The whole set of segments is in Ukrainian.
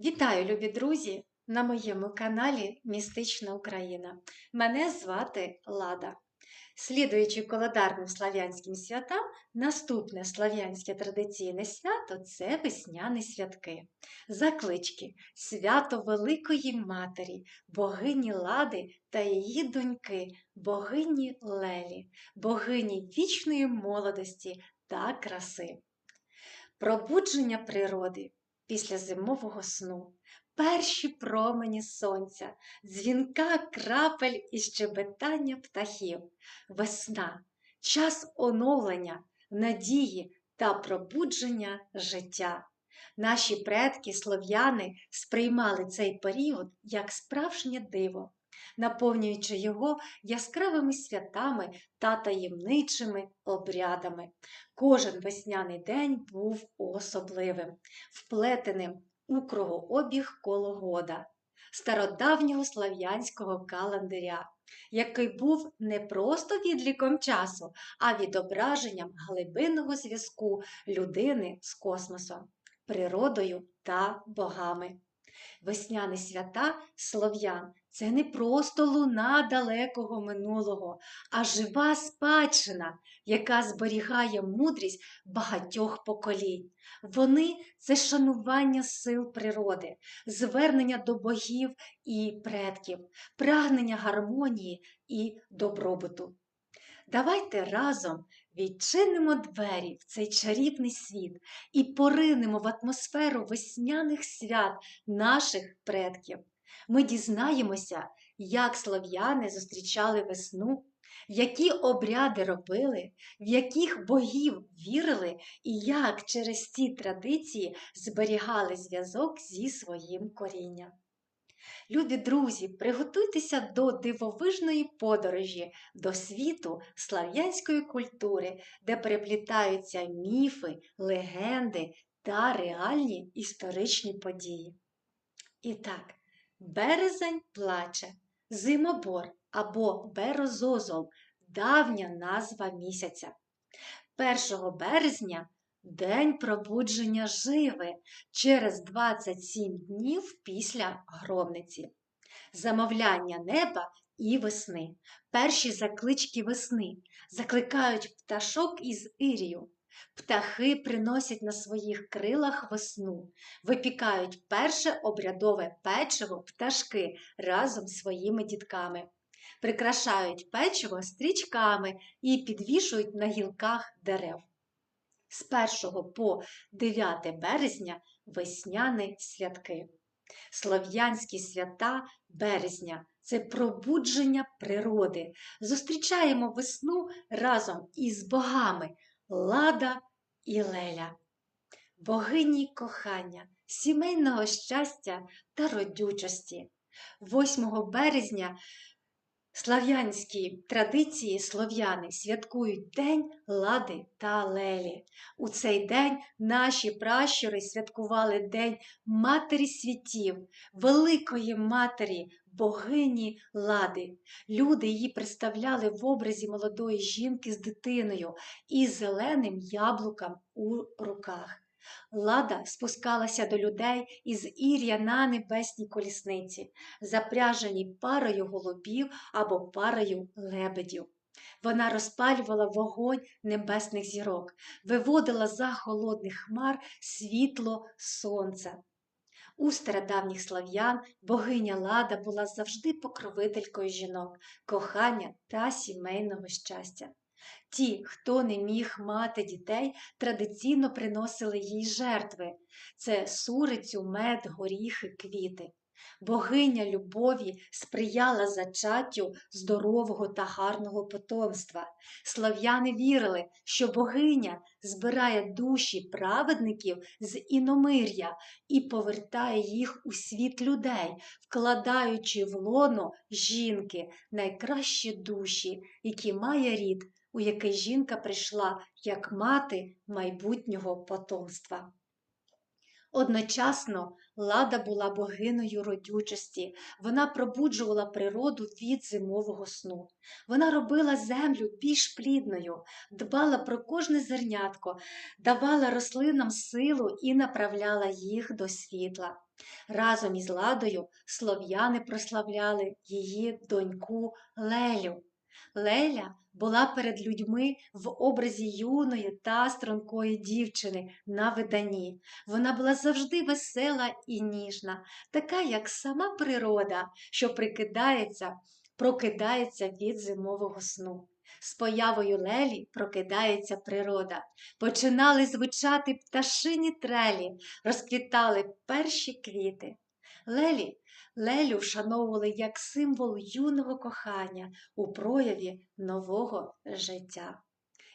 Вітаю, любі друзі, на моєму каналі Містична Україна. Мене звати Лада. Слідуючи календарним слав'янським святам, наступне слав'янське традиційне свято це весняні святки. Заклички свято Великої Матері, богині Лади та її доньки, богині Лелі, богині вічної молодості та краси. Пробудження природи після зимового сну, перші промені сонця, дзвінка крапель і щебетання птахів, весна, час оновлення, надії та пробудження життя. Наші предки слов'яни сприймали цей період як справжнє диво, наповнюючи його яскравими святами та таємничими обрядами. Кожен весняний день був особливим, вплетеним у кругообіг кологода, стародавнього слав'янського календаря, який був не просто відліком часу, а відображенням глибинного зв'язку людини з космосом, природою та богами. Весняні свята слов'ян це не просто луна далекого минулого, а жива спадщина, яка зберігає мудрість багатьох поколінь. Вони це шанування сил природи, звернення до богів і предків, прагнення гармонії і добробуту. Давайте разом відчинимо двері в цей чарівний світ і поринемо в атмосферу весняних свят наших предків. Ми дізнаємося, як слов'яни зустрічали весну, які обряди робили, в яких богів вірили і як через ці традиції зберігали зв'язок зі своїм корінням. Любі друзі, приготуйтеся до дивовижної подорожі до світу слав'янської культури, де переплітаються міфи, легенди та реальні історичні події. І так, березень плаче, зимобор або берозозол давня назва місяця. 1 березня День пробудження живи через 27 днів після гробниці, замовляння неба і весни. Перші заклички весни. Закликають пташок із Ірію. Птахи приносять на своїх крилах весну, випікають перше обрядове печиво пташки разом з своїми дітками, прикрашають печиво стрічками і підвішують на гілках дерев з 1 по 9 березня весняні святки. Слов'янські свята березня це пробудження природи. Зустрічаємо весну разом із богами Лада і Леля, богині кохання, сімейного щастя та родючості. 8 березня Слав'янські традиції слов'яни святкують День Лади та Лелі. У цей день наші пращури святкували День Матері світів, Великої Матері, богині Лади. Люди її представляли в образі молодої жінки з дитиною і зеленим яблуком у руках. Лада спускалася до людей із ір'я на небесній колісниці, запряжені парою голубів або парою лебедів. Вона розпалювала вогонь небесних зірок, виводила за холодних хмар світло сонця. У стародавніх слав'ян богиня Лада була завжди покровителькою жінок, кохання та сімейного щастя. Ті, хто не міг мати дітей, традиційно приносили їй жертви це сурицю, мед, горіхи, квіти. Богиня любові сприяла зачаттю здорового та гарного потомства. Слав'яни вірили, що богиня збирає душі праведників з іномир'я і повертає їх у світ людей, вкладаючи в лоно жінки найкращі душі, які має рід у який жінка прийшла як мати майбутнього потомства. Одночасно Лада була богинею родючості, вона пробуджувала природу від зимового сну. Вона робила землю більш плідною, дбала про кожне зернятко, давала рослинам силу і направляла їх до світла. Разом із Ладою слов'яни прославляли її доньку Лелю. Леля була перед людьми в образі юної та стрункої дівчини на виданні. Вона була завжди весела і ніжна, така, як сама природа, що прикидається, прокидається від зимового сну. З появою Лелі прокидається природа. Починали звучати пташині трелі, розквітали перші квіти. Лелі Лелю вшановували як символ юного кохання у прояві нового життя.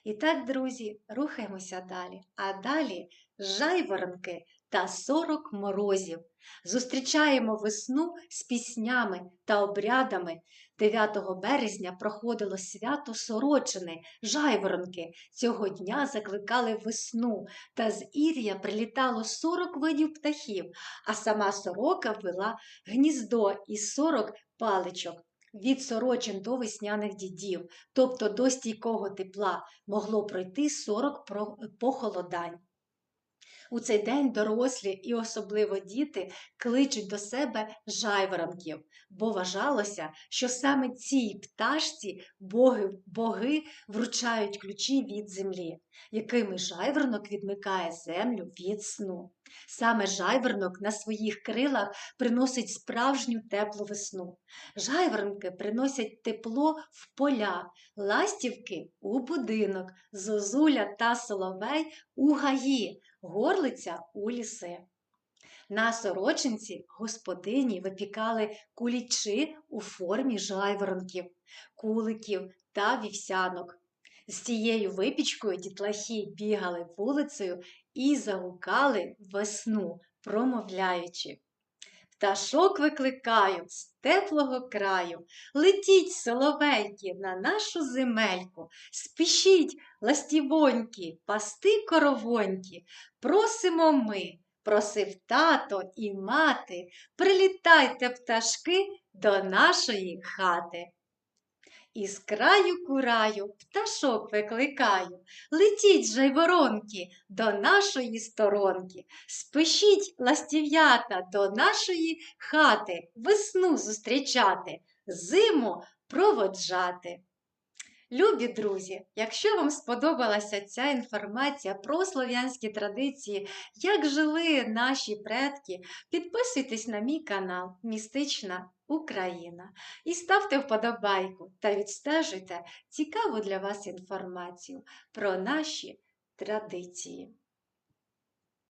І так, друзі, рухаємося далі. А далі жайворонки та сорок морозів. Зустрічаємо весну з піснями та обрядами. 9 березня проходило свято Сорочини, жайворонки. Цього дня закликали весну, та з Ір'я прилітало 40 видів птахів, а сама сорока ввела гніздо із 40 паличок. Від сорочин до весняних дідів, тобто до стійкого тепла, могло пройти 40 похолодань. У цей день дорослі і особливо діти кличуть до себе жайворонків, бо вважалося, що саме цій пташці боги, боги вручають ключі від землі, якими жайворонок відмикає землю від сну. Саме жайворонок на своїх крилах приносить справжню теплу весну. Жайворонки приносять тепло в поля, ластівки у будинок, зозуля та соловей у гаї, горлиця у ліси. На сорочинці господині випікали кулічі у формі жайворонків, куликів та вівсянок. З цією випічкою дітлахи бігали вулицею і загукали весну, промовляючи. Пташок викликаю з теплого краю, летіть, соловейки, на нашу земельку, спішіть, ластівоньки, пасти коровоньки, просимо ми, просив тато і мати, прилітайте, пташки, до нашої хати. Із краю кураю пташок викликаю, летіть же й воронки до нашої сторонки, спишіть ластів'ята до нашої хати, весну зустрічати, зиму проводжати. Любі друзі, якщо вам сподобалася ця інформація про слов'янські традиції, як жили наші предки, підписуйтесь на мій канал Містична Україна і ставте вподобайку та відстежуйте цікаву для вас інформацію про наші традиції.